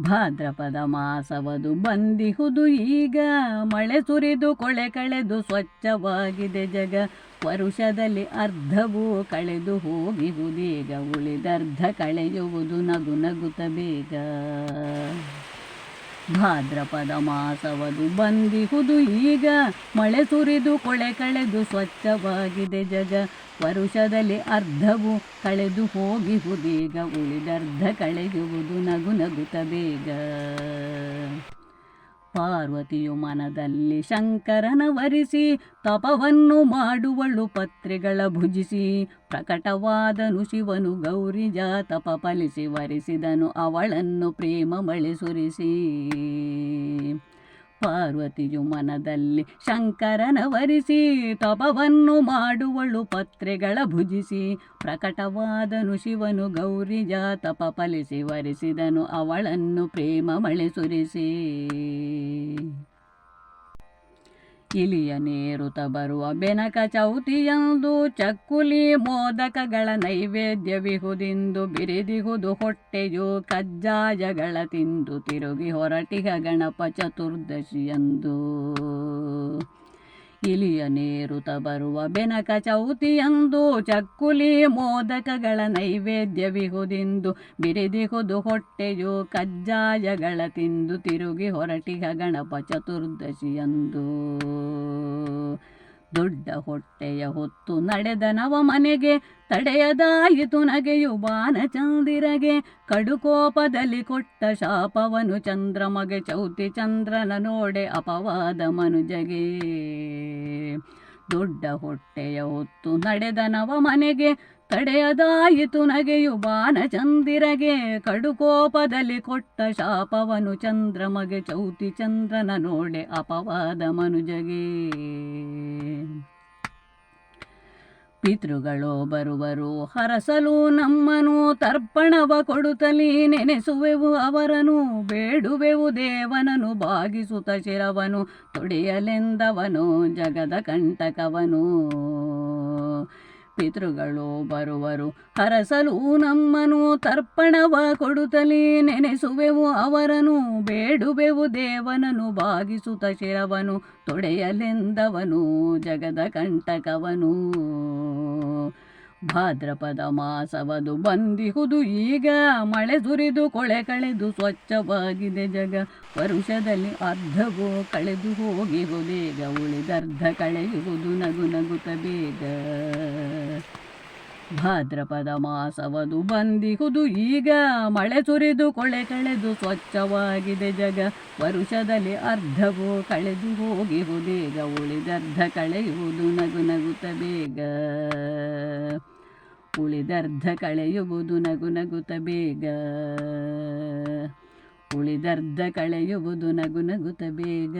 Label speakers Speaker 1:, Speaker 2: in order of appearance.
Speaker 1: ಭಾದ್ರಪದ ಮಾಸವದು ಬಂದಿಹುದು ಈಗ. ಮಳೆ ಸುರಿದು ಕೊಳೆ ಕಳೆದು ಸ್ವಚ್ಛವಾಗಿದೆ ಜಗ. ವರುಷದಲ್ಲಿ ಅರ್ಧವೂ ಕಳೆದು ಹೋಗಿಹುದೀಗ. ಉಳಿದರ್ಧ ಕಳೆಯುವುದು ನಗು ನಗುತ್ತ ಬೇಗ. ಭಾದ್ರಪದ ಮಾಸವದು ಬಂದಿಹುದು ಈಗ. ಮಳೆ ಸುರಿದು ಕೊಳೆ ಕಳೆದು ಸ್ವಚ್ಛವಾಗಿದೆ ಜಗ. ವರುಷದಲ್ಲಿ ಅರ್ಧವು ಕಳೆದು ಹೋಗಿಹುದೀಗ. ಉಳಿದರ್ಧ ಕಳೆಯುವುದು ನಗು ನಗುತ್ತ ಬೇಗ. ಪಾರ್ವತಿಯು ಮನದಲ್ಲಿ ಶಂಕರನ ವರಿಸಿ ತಪವನ್ನು ಮಾಡುವಳು ಪತ್ರೆಗಳ ಭುಜಿಸಿ ಪ್ರಕಟವಾದನು ಶಿವನು ಗೌರಿಜ ತಪ ಫಲಿಸಿ ವರಿಸಿದನು ಅವಳನ್ನು ಪ್ರೇಮ ಮಳೆ ಸುರಿಸಿ. ಪಾರ್ವತಿಯು ಮನದಲ್ಲಿ ಶಂಕರನ ವರಿಸಿ ತಪವನ್ನು ಮಾಡುವಳು ಪತ್ರೆಗಳ ಭುಜಿಸಿ. ಪ್ರಕಟವಾದನು ಶಿವನು ಗೌರಿಜ ತಪ ಫಲಿಸಿ ವರಿಸಿದನು ಅವಳನ್ನು ಪ್ರೇಮ ಮಳೆ ಸುರಿಸಿ. ಇಲಿಯ ನೇರುತ ಬರುವ ಬೆನಕ ಚೌತಿಯಂದು ಚಕ್ಕುಲಿ ಮೋದಕಗಳ ನೈವೇದ್ಯವಿಹುದೆಂದು ಬಿರಿದಿಹುದು ಹೊಟ್ಟೆಯು ಕಜ್ಜಾಯಗಳ ತಿಂದು ತಿರುಗಿ ಹೊರಟಿಗ ಗಣಪ ಚತುರ್ದಶಿಯಂದು. ಇಲಿಯ ನೇರುತ ಬರುವ ಬೆನಕ ಚೌತಿಯಂದು ಚಕ್ಕುಲಿ ಮೋದಕಗಳ ನೈವೇದ್ಯವಿಹುದೆಂದು ಬಿರಿದಿಹುದು ಹೊಟ್ಟೆಯು ಕಜ್ಜಾಯಗಳ ತಿಂದು ತಿರುಗಿ ಹೊರಟಿಗ ಗಣಪ ಚತುರ್ದಶಿಯಂದು. ದೊಡ್ಡ ಹೊಟ್ಟೆಯ ಹೊತ್ತು ನಡೆದ ನವ ಮನೆಗೆ ತಡೆಯದಾಯಿತು ನಗೆಯು ಬಾನಚಂದಿರಗೆ. ಕಡುಕೋಪದಲ್ಲಿ ಕೊಟ್ಟ ಶಾಪವನು ಚಂದ್ರಮಗೆ, ಚೌತಿ ಚಂದ್ರನ ನೋಡೆ ಅಪವಾದ ಮನುಜಗೆ. ದೊಡ್ಡ ಹೊಟ್ಟೆಯ ಹೊತ್ತು ನಡೆದ ನವ ಮನೆಗೆ ತಡೆಯದಾಯಿತು ನಗೆಯು ಬಾನಚಂದಿರಗೆ. ಕಡುಕೋಪದಲ್ಲಿ ಕೊಟ್ಟ ಶಾಪವನು ಚಂದ್ರಮಗೆ, ಚೌತಿ ಚಂದ್ರನ ನೋಡೆ ಅಪವಾದ ಮನುಜಗೆ. ಪಿತೃಗಳು ಬರುವರು, ಹರಸಲು ನಮ್ಮನು ತರ್ಪಣವ ಕೊಡುತ್ತಲೀ ನೆನೆಸುವೆವು ಅವರನು ಬೇಡುವೆವು ದೇವನನು ಬಾಗಿಸುತ್ತ ಶಿರವನು, ತೊಡೆಯಲೆಂದವನು, ಜಗದ ಕಂಟಕವನು. ಪಿತೃಗಳು ಬರುವರು. ಹರಸಲು ನಮ್ಮನು ತರ್ಪಣವ ಕೊಡುತ್ತಲೇ ನೆನೆಸುವೆವು ಅವರನು ಬೇಡುವೆವು ದೇವನನು ಬಾಗಿಸುತ್ತ ಶಿರವನು, ತೊಡೆಯಲೆಂದವನು, ಜಗದ ಕಂಟಕವನು. ಭಾದ್ರಪದ ಮಾಸವದು ಬಂದಿಹುದು ಈಗ. ಮಳೆ ಸುರಿದು ಕೊಳೆ ಕಳೆದು ಸ್ವಚ್ಛವಾಗಿದೆ ಜಗ. ವರುಷದಲ್ಲಿ ಅರ್ಧವೋ ಕಳೆದು ಹೋಗಿಹುದೇಗ. ಉಳಿದರ್ಧ ಕಳೆಯುವುದು ನಗು ನಗುತ್ತ ಬೇಗ. ಭಾದ್ರಪದ ಮಾಸವದು ಬಂದಿಹುದು ಈಗ. ಮಳೆ ಸುರಿದು ಕೊಳೆ ಕಳೆದು ಸ್ವಚ್ಛವಾಗಿದೆ ಜಗ. ವರುಷದಲ್ಲಿ ಅರ್ಧವೋ ಕಳೆದು ಹೋಗಿಹುದೇಗ ಉಳಿದರ್ಧ ಕಳೆಯುವುದು ನಗು ನಗುತ್ತ ಬೇಗ. ಉಳಿದರ್ಧ ಕಳೆಯುವುದು ನಗು ನಗುತ್ತ ಬೇಗ. ಉಳಿದರ್ಧ ಕಳೆಯುವುದು ನಗು ನಗುತ್ತ ಬೇಗ.